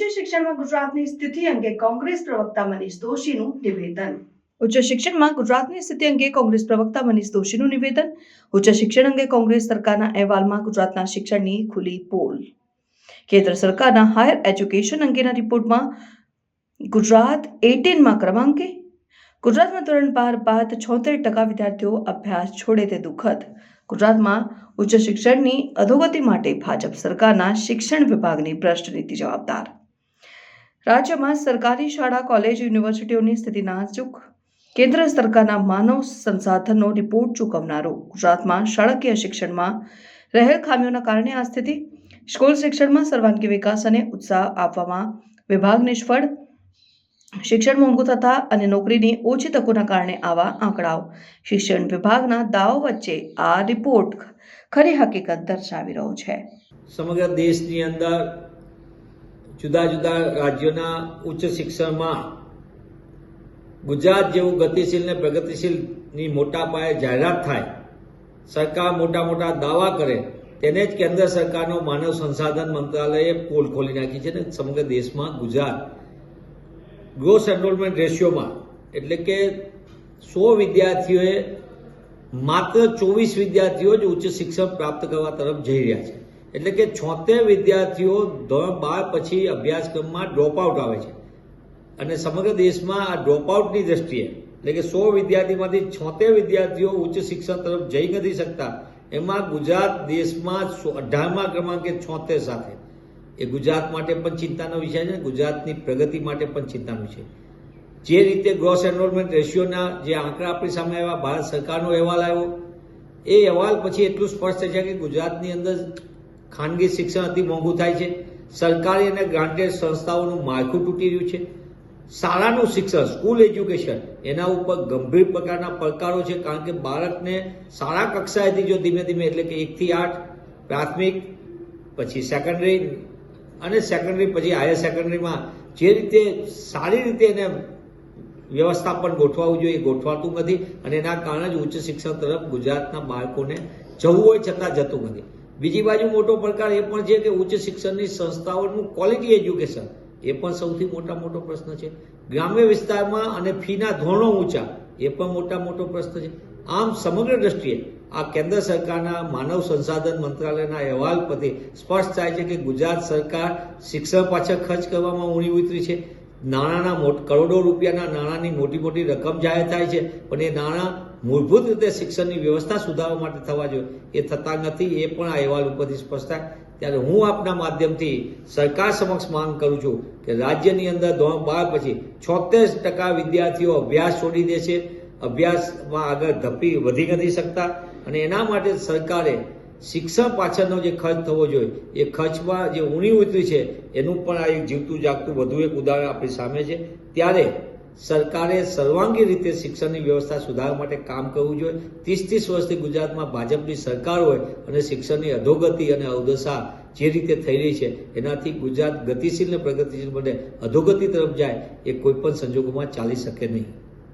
શિક્ષણમાં ગુજરાતની સ્થિતિ અંગે કોંગ્રેસ પ્રવક્તા મનીષ દોશીનું નિવેદન. ઉચ્ચ શિક્ષણમાં ગુજરાતની સ્થિતિ અંગે કોંગ્રેસ પ્રવક્તા મનીષ દોશીનું નિવેદન. ઉચ્ચ શિક્ષણ અંગે કોંગ્રેસ સરકારના અહેવાલમાં ગુજરાતના શિક્ષણની ખુલ્લી પોલ. કેન્દ્ર સરકારના હાયર એજ્યુકેશન અંગેના રિપોર્ટમાં ગુજરાત એટીનમાં ક્રમાંકે. ગુજરાતમાં ધોરણ બાર બાદ છોતેર ટકા વિદ્યાર્થીઓ અભ્યાસ છોડે તે દુઃખદ. ગુજરાતમાં ઉચ્ચ શિક્ષણની અધોગતિ માટે ભાજપ સરકારના શિક્ષણ વિભાગની ભ્રષ્ટ નીતિ જવાબદાર. રાજ્યમાં સરકારી શાળા, કોલેજ, યુનિવર્સિટીઓની સ્થિતિ નાજુક. કેન્દ્ર સરકારના માનવ સંસાધનનો રિપોર્ટ ચૂકવનારો. ગુજરાતમાં શાળાકીય શિક્ષણમાં રહેલ ખામીઓના કારણે આ સ્થિતિ. સ્કૂલ શિક્ષણમાં સર્વાંગી વિકાસ અને ઉત્સાહ આપવામાં વિભાગ નિષ્ફળ. શિક્ષણ મોંઘું થતા અને નોકરીની ઓછી તકોના કારણે આવા આંકડાઓ. શિક્ષણ વિભાગના દાવો વચ્ચે આ રિપોર્ટ ખરી હકીકત દર્શાવી રહ્યો છે. સમગ્ર દેશની અંદર જુદા જુદા રાજ્યોના ઉચ્ચ શિક્ષણમાં ગુજરાત જેવું ગતિશીલ ને પ્રગતિશીલની મોટા પાયે જાહેરાત થાય, સરકાર મોટા મોટા દાવા કરે, તેને જ કેન્દ્ર સરકારનો માનવ સંસાધન મંત્રાલયે પોલ ખોલી નાખી છે ને સમગ્ર દેશમાં ગુજરાત. ગ્રોસ એનરોલમેન્ટ રેશિયોમાં, એટલે કે સો વિદ્યાર્થીઓએ માત્ર ચોવીસ વિદ્યાર્થીઓ જ ઉચ્ચ શિક્ષણ પ્રાપ્ત કરવા તરફ જઈ રહ્યા છે. એટલે કે છોતેર વિદ્યાર્થીઓ ધોરણ બાર પછી અભ્યાસક્રમમાં ડ્રોપ આઉટ આવે છે. અને સમગ્ર દેશમાં આ ડ્રોપ આઉટની દ્રષ્ટિએ, એટલે કે સો વિદ્યાર્થીમાંથી છોતેર વિદ્યાર્થીઓ ઉચ્ચ શિક્ષણ તરફ જઈ નથી શકતા, એમાં ગુજરાત દેશમાં અઢારમા ક્રમાંકે છોતેર સાથે. એ ગુજરાત માટે પણ ચિંતાનો વિષય છે, ગુજરાતની પ્રગતિ માટે પણ ચિંતાનો વિષય જે રીતે ગ્રોસ એનરોલમેન્ટ રેશિયોના જે આંકડા આપણી સામે આવ્યા, ભારત સરકારનો અહેવાલ આવ્યો, એ અહેવાલ પછી એટલું સ્પષ્ટ છે કે ગુજરાતની અંદર ખાનગી શિક્ષણ અતિ મોંઘું થાય છે. સરકારી અને ગ્રાન્ટેડ સંસ્થાઓનું માળખું તૂટી રહ્યું છે. શાળાનું શિક્ષણ સ્કૂલ એજ્યુકેશન એના ઉપર ગંભીર પ્રકારના પડકારો છે કારણ કે બાળકને શાળા કક્ષાએથી જો ધીમે ધીમે એટલે કે એકથી આઠ, પ્રાથમિક, પછી સેકન્ડરી અને સેકન્ડરી પછી હાયર સેકન્ડરીમાં જે રીતે સારી રીતે એને વ્યવસ્થાપન ગોઠવાવું જોઈએ એ ગોઠવાતું નથી અને એના કારણે જ ઉચ્ચ શિક્ષણ તરફ ગુજરાતના બાળકોને જવું હોય છતાં જતું નથી. બીજી બાજુ મોટો પડકાર એ પણ છે કે ઉચ્ચ શિક્ષણની સંસ્થાઓનું ક્વોલિટી એજ્યુકેશન એ પણ સૌથી મોટા મોટો પ્રશ્ન છે. ગ્રામ્ય વિસ્તારમાં અને ફીના ધોરણો ઊંચા એ પણ મોટા મોટો પ્રશ્ન છે. આમ સમગ્ર દ્રષ્ટિએ આ કેન્દ્ર સરકારના માનવ સંસાધન મંત્રાલયના અહેવાલ પરથી સ્પષ્ટ થાય છે કે ગુજરાત સરકાર શિક્ષણ પાછળ ખર્ચ કરવામાં ઊણી ઉતરી છે. નાણાંના મોટ કરોડો રૂપિયાના નાણાંની મોટી મોટી રકમ જાહેર થાય છે, પણ એ નાણાં મૂળભૂત રીતે શિક્ષણની વ્યવસ્થા સુધારવા માટે થવા જોઈએ. એ થતા નથી, એ પણ આ અહેવાલ ઉપરથી સ્પષ્ટ થાય. ત્યારે હું આપના માધ્યમથી સરકાર સમક્ષ માંગ કરું છું કે રાજ્યની અંદર ધોરણ બાર પછી છોતેર ટકા વિદ્યાર્થીઓ અભ્યાસ છોડી દે છે. અભ્યાસમાં આગળ ધપી વધી નથી શકતા. અને એના માટે સરકારે શિક્ષણ પાછળનો જે ખર્ચ થવો જોઈએ, એ ખર્ચમાં જે ઊણી ઉતરી છે, એનું પણ આ એક જીવતું જાગતું વધુ એક ઉદાહરણ આપણી સામે છે. ત્યારે સરકારે સર્વાંગી રીતે શિક્ષણની વ્યવસ્થા સુધારવા માટે કામ કરવું જોઈએ. ત્રીસ ત્રીસ વર્ષથી ગુજરાતમાં ભાજપની સરકાર હોય અને શિક્ષણની અધોગતિ અને અવદશા જે રીતે થઈ રહી છે, એનાથી ગુજરાત ગતિશીલ ને પ્રગતિશીલ બને. અધોગતિ તરફ જાય એ કોઈ પણ સંજોગોમાં ચાલી શકે નહીં.